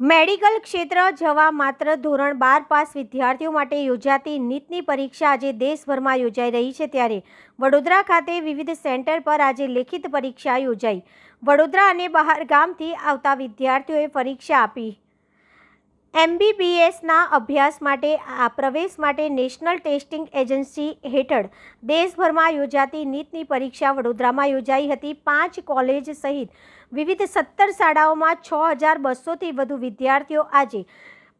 Medical ક્ષેત્ર જવા માત્ર ધોરણ બાર પાસ વિદ્યાર્થીઓ માટે યોજાતી નીટની પરીક્ષા આજે દેશભરમાં યોજાઈ રહી છે ત્યારે વડોદરા ખાતે વિવિધ સેન્ટર પર આજે લેખિત પરીક્ષા યોજાઈ. વડોદરા અને બહાર ગામથી આવતા વિદ્યાર્થીઓએ પરીક્ષા આપી. એમબીબીએસના અભ્યાસ માટે આ પ્રવેશ માટે નેશનલ ટેસ્ટિંગ એજન્સી હેઠળ દેશભરમાં યોજાતી નીટની પરીક્ષા વડોદરામાં યોજાઈ હતી. પાંચ કોલેજ સહિત વિવિધ સત્તર શાળાઓમાં છ હજાર બસોથી વધુ વિદ્યાર્થીઓ આજે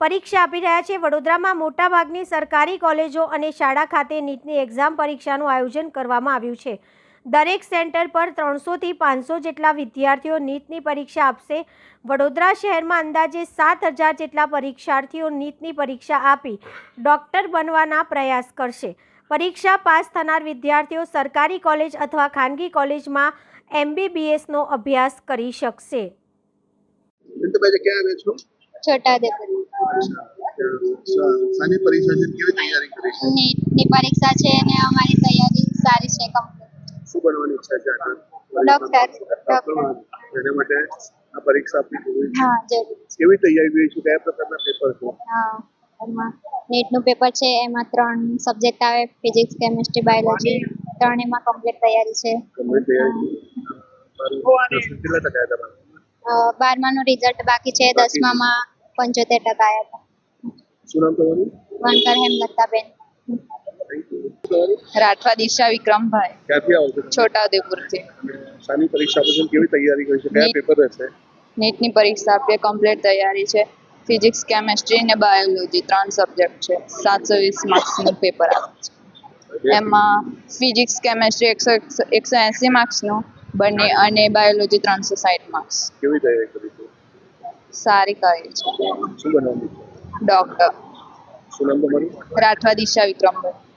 પરીક્ષા આપી રહ્યા છે. વડોદરામાં મોટાભાગની સરકારી કોલેજો અને શાળા ખાતે નીટની એક્ઝામ પરીક્ષાનું આયોજન કરવામાં આવ્યું છે. દરેક સેન્ટર પર ત્રણસોથી પાંચસો જેટલા વિદ્યાર્થીઓ નીટની પરીક્ષા આપશે. વડોદરા શહેરમાં અંદાજે સાત હજાર જેટલા પરીક્ષાર્થીઓ નીટની પરીક્ષા આપી ડૉક્ટર બનવાના પ્રયાસ કરશે. પરીક્ષા પાસ થનાર વિદ્યાર્થીઓ સરકારી કોલેજ અથવા ખાનગી કોલેજમાં એમબીબીએસનો અભ્યાસ કરી શકશે. પરીક્ષા છે કેવી તૈયારી કરી છે? નીટની પરીક્ષા છે અને અમારી શું બનવાની ઈચ્છા છે આગળ ડૉક્ટર. ડૉક્ટર. એના માટે આ પરીક્ષા આપવી જરૂરી છે. કેવી તૈયારી કરી છે? કયા પ્રકારના પેપર છે? હા એમાં નીટનું પેપર છે એમાં ત્રણ સબ્જેક્ટ આવે ફિઝિક્સ કેમિસ્ટ્રી બાયોલોજી. ત્રણ એમાં કમ્પ્લીટ તૈયારી છે. કમ્પ્લીટ તૈયારી કેટલા ટકા આવ્યા બારમાનું રિઝલ્ટ બાકી છે દસમામાં પંચોતેર ટકા આવ્યા હતા. શું નામ તમારું? વણકર હેમલતાબેન. રાઠવા દિશા વિક્રમભાઈ ક્યાંથી આવો છો તમે? છોટાઉદેપુરથી. અને સાની પરીક્ષા બદલ કેવી તૈયારી કરી છે? કયા પેપર રહેશે? નીટની પરીક્ષા આપીએ કમ્પ્લીટ તૈયારી છે. ફિઝિક્સ કેમેસ્ટ્રી ને બાયોલોજી ત્રણ સબ્જેક્ટ છે. સાતસો વીસ માર્ક્સનું પેપર આવે છે. એમાં ફિઝિક્સ કેમેસ્ટ્રી એકસો એકસો એસી માર્ક્સનું બંને અને બાયોલોજી ત્રણસો સાઠ માર્ક્સ કેવી તૈયારી કરી છે? સારી કરી છે. શું બનવાનું છે શું નામ તમારું? રાઠવા દિશા વિક્રમભાઈ.